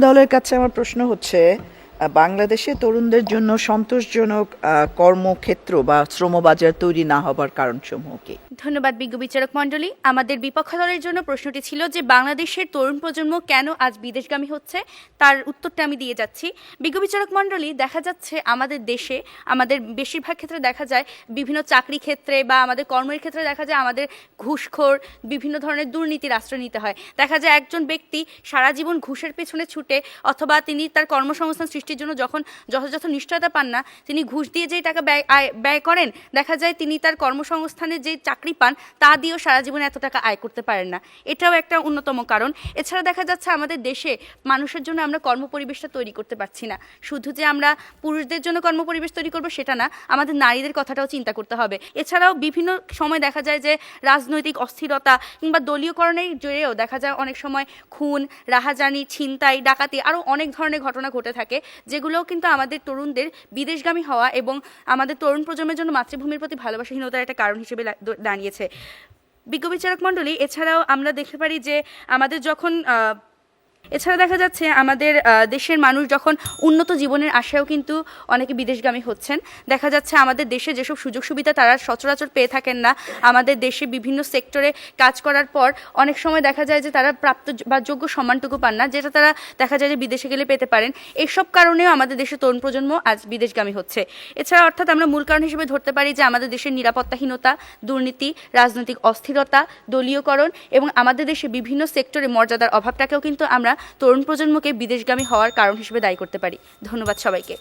দলের কাছে আমার প্রশ্ন হচ্ছে বাংলাদেশে তরুণদের জন্য সন্তোষজনক কর্মক্ষেত্র বা শ্রমবাজার তৈরি না হবার কারণসমূহ কি? ধন্যবাদ বিজ্ঞ বিচারক মণ্ডলী। আমাদের বিপক্ষ দলের জন্য প্রশ্নটি ছিল যে বাংলাদেশের তরুণ প্রজন্ম কেন আজ বিদেশগামী হচ্ছে? তার উত্তরটা আমি দিয়ে যাচ্ছি। বিজ্ঞ বিচারক মণ্ডলী, দেখা যাচ্ছে আমাদের দেশে, আমাদের বেশিরভাগ ক্ষেত্রে দেখা যায় বিভিন্ন চাকরি ক্ষেত্রে বা আমাদের কর্মের ক্ষেত্রে দেখা যায় আমাদের ঘুষখোর, বিভিন্ন ধরনের দুর্নীতির আশ্রয় নিতে হয়। দেখা যায় একজন ব্যক্তি সারা জীবন ঘুষের পেছনে ছুটে অথবা তিনি তার কর্মসংস্থান সৃষ্টির জন্য যখন যথাযথ নিশ্চয়তা পান না, তিনি ঘুষ দিয়ে যেই টাকা ব্যয় ব্যয় করেন, দেখা যায় তিনি তার কর্মসংস্থানের যে চাকরি পান, তা দিয়েও সারা জীবনে এত টাকা আয় করতে পারেন না। এটাও একটা অন্যতম কারণ। এছাড়া দেখা যাচ্ছে আমাদের দেশে মানুষের জন্য আমরা কর্মপরিবেশটা তৈরি করতে পারছি না। শুধু যে আমরা পুরুষদের জন্য কর্মপরিবেশ তৈরি করব সেটা না, আমাদের নারীদের কথাটাও চিন্তা করতে হবে। এছাড়াও বিভিন্ন সময় দেখা যায় যে রাজনৈতিক অস্থিরতা কিংবা দলীয়করণের জোরেও দেখা যায় অনেক সময় খুন, রাহাজানি, ছিনতাই, ডাকাতি আরও অনেক ধরনের ঘটনা ঘটে থাকে, যেগুলোও কিন্তু আমাদের তরুণদের বিদেশগামী হওয়া এবং আমাদের তরুণ প্রজন্মের জন্য মাতৃভূমির প্রতি ভালোবাসাহীনতার একটা কারণ হিসেবে লা- দাঁড়িয়েছে বিজ্ঞ বিচারক মণ্ডলী এছাড়াও আমরা দেখতে পারি যে আমাদের যখন এছাড়া দেখা যাচ্ছে আমাদের দেশের মানুষ যখন উন্নত জীবনের আশায়ও কিন্তু অনেকে বিদেশগামী হচ্ছেন। দেখা যাচ্ছে আমাদের দেশে যেসব সুযোগ সুবিধা তারা সচরাচর পেয়ে থাকেন না। আমাদের দেশে বিভিন্ন সেক্টরে কাজ করার পর অনেক সময় দেখা যায় যে তারা প্রাপ্ত বা যোগ্য সম্মানটুকু পান না, যেটা তারা দেখা যায় যে বিদেশে গেলে পেতে পারেন। এইসব কারণেও আমাদের দেশের তরুণ প্রজন্ম আজ বিদেশগামী হচ্ছে। এছাড়া অর্থাৎ আমরা মূল কারণ হিসেবে ধরতে পারি যে আমাদের দেশের নিরাপত্তাহীনতা, দুর্নীতি, রাজনৈতিক অস্থিরতা, দলীয়করণ এবং আমাদের দেশে বিভিন্ন সেক্টরে মর্যাদার অভাবটাকেও কিন্তু আমরা তরুণ প্রজন্মকে বিদেশগামী হওয়ার কারণ হিসেবে দায়ী করতে পারি। ধন্যবাদ সবাইকে।